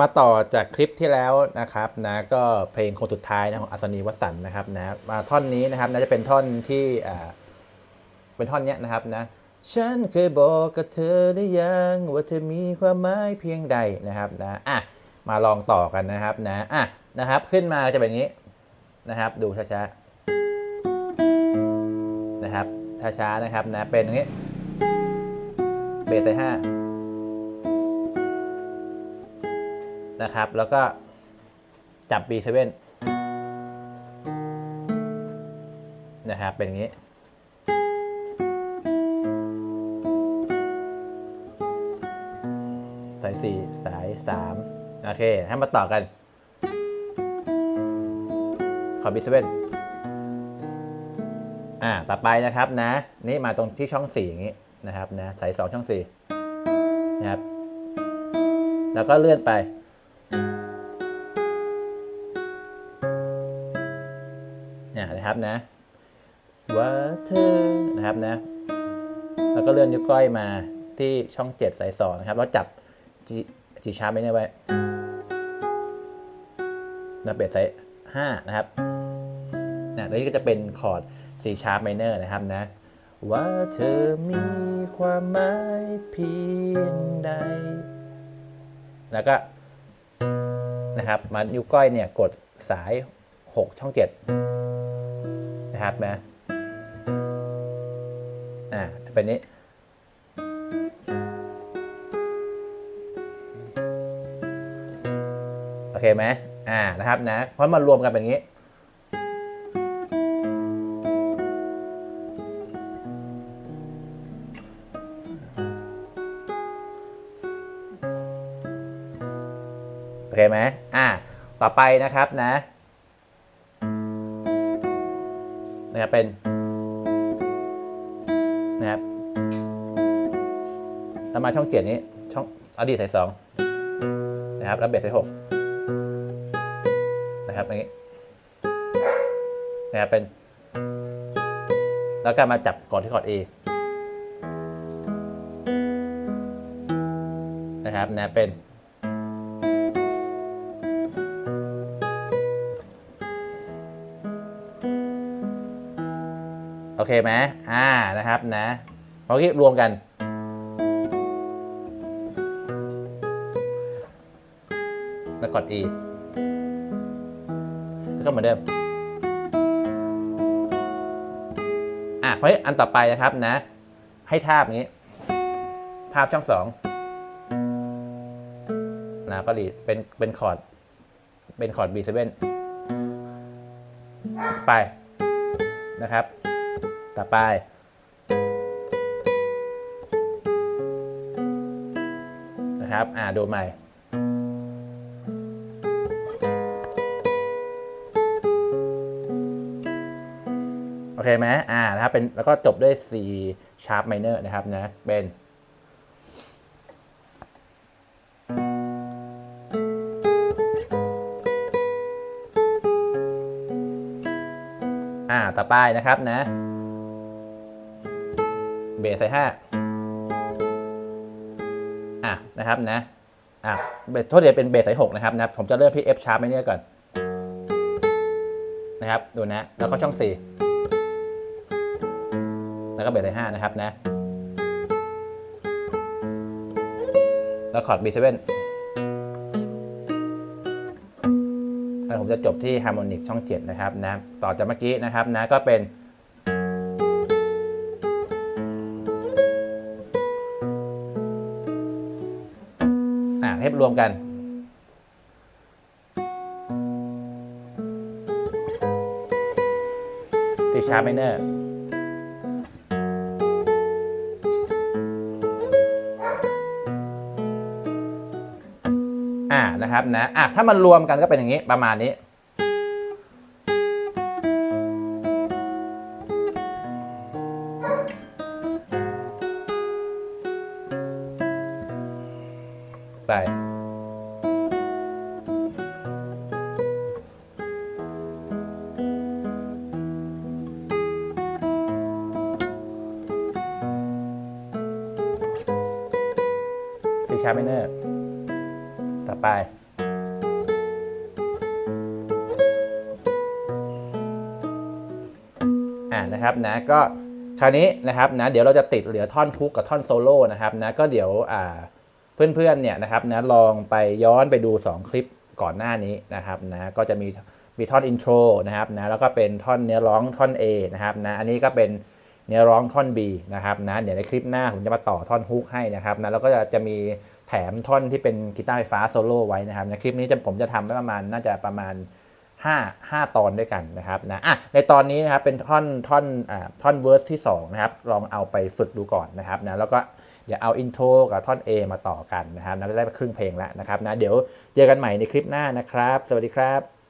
มาต่อจากคลิปที่แล้วนะครับนะก็เพลงคนสุดท้ายนะของอัศนีวสันต์นะครับนะมาท่อนนี้นะครับน่าจะเป็นท่อนที่อ่าเป็นท่อนเนี้ยนะครับนะฉันเคยบอกกับเธอได้ยังว่าเธอมีความหมายเพียงใดนะครับนะอะมาลองต่อกันนะครับนะอะนะครับขึ้นมาจะเป็นนี้นะครับ ดูช้าๆนะครับช้าๆนะครับนะเป็นอย่างนี้เบสไซห้า นะครับ แล้วก็จับ B7 นะครับ เป็นอย่างนี้ สาย 4 สาย 3 โอเค ให้มาต่อกัน ขอ B7 อ่า ต่อไปนะครับนะ นี่มาตรงที่ช่อง 4 อย่างนี้นะครับนะ สาย 2 ช่อง 4 นะครับ แล้วก็เลื่อนไป นี่ยนะครับนะว่าเธอนะครับนะ แล้วก็เลื่อนนิ้วก้อยมาที่ช่อง 7 สาย2นะครับ แล้วจับ G G sharp ไว้เนี่ยไว้นะเบสสาย5นะครับนะแล้วนี่ก็จะเป็นคอร์ด C sharp minor นะครับนะ ว่าเธอมีความหมายเพียงใด แล้วก็ นะครับมานิ้วก้อยเนี่ยกดสาย 6 ช่อง 7 นะครับนะอ่าเป็นนี้โอเคไหมอ่านะครับนะเพราะมันรวมกันเป็นอย่างนี้ อเคไหมอ่าต่อไปนะครับนะนะครับเป็นนะครับแล้วมาช่องเจ็ดนี้ช่องอดีตสายสองนะครับแล้วเบสสายหกนะครับอย่างนี้นะครับเป็น แล้วก็มาจับก่อนที่คอร์ด A นะครับนะเป็น โอเคไหมอ่านะครับนะพอกี้รวมกัน แล้วกด E แล้วก็เหมือนเดิมอะเพราะอันต่อไปนะครับนะ ให้ทาบนี้ทาบช่องสองนะก็ดีเป็นเป็นคอร์ด เป็นคอร์ด B7 ไปนะครับ ต่อไป นะครับ อ่าดูใหม่ โอเคไหมอ่า นะครับ เป็น แล้วก็จบด้วย C sharp minor นะครับ นะ เป็นอ่า ต่อไปนะครับนะ เบสใส่ห้าอะนะครับนะอะเบสโทษเดียวเป็นเบสใส่หกนะครับนะผมจะเริ่มที่ F sharp minor ก่อนนะครับดูนะแล้วก็ช่องสี่แล้วก็เบสใส่ห้านะครับนะแล้วคอร์ด B7 แล้วผมจะจบที่ฮาร์โมนิกช่อง 7 นะครับนะต่อจากเมื่อกี้นะครับนะก็เป็น เทปรวมกัน ตีชาร์ปไมเนอร์อ่านะครับนะอะถ้ามันรวมกันก็เป็นอย่างนี้ประมาณนี้ ไปตีชาร์ไมเนอร์ต่อไปอ่านะครับนะก็คราวนี้นะครับนะเดี๋ยวเราจะติดเหลือท่อนทุกกับท่อนโซโล่นะครับนะก็เดี๋ยวอ่า เพื่อนๆเนี่ยนะครับนะลองไปย้อนไปดู 2 คลิปก่อนหน้านี้นะครับนะก็จะมีมีท่อนอินโทรนะครับนะแล้วก็เป็นท่อนเนื้อร้องท่อน A นะครับนะอันนี้ก็เป็นเนื้อร้องท่อน B นะครับนะเดี๋ยวในคลิปหน้าผมจะมาต่อท่อนฮุกให้นะครับนะแล้วก็จะจะมีแถมท่อนที่เป็นกีตาร์ไฟฟ้าโซโล่ไว้นะครับในคลิปนี้จะผมจะทำไว้ประมาณน่าจะประมาณ 5 5 ตอนด้วยกันนะครับนะอะในตอนนี้นะครับเป็นท่อนท่อนอ่าท่อนเวอร์สที่2นะครับลองเอาไปฝึกดูก่อนนะครับนะแล้วก็ เดี๋ยวเอาอินโทรกับท่อน A มาต่อกันนะครับนั่นได้ครึ่งเพลงแล้วนะครับนะเดี๋ยวเจอกันใหม่ในคลิปหน้านะครับ สวัสดีครับ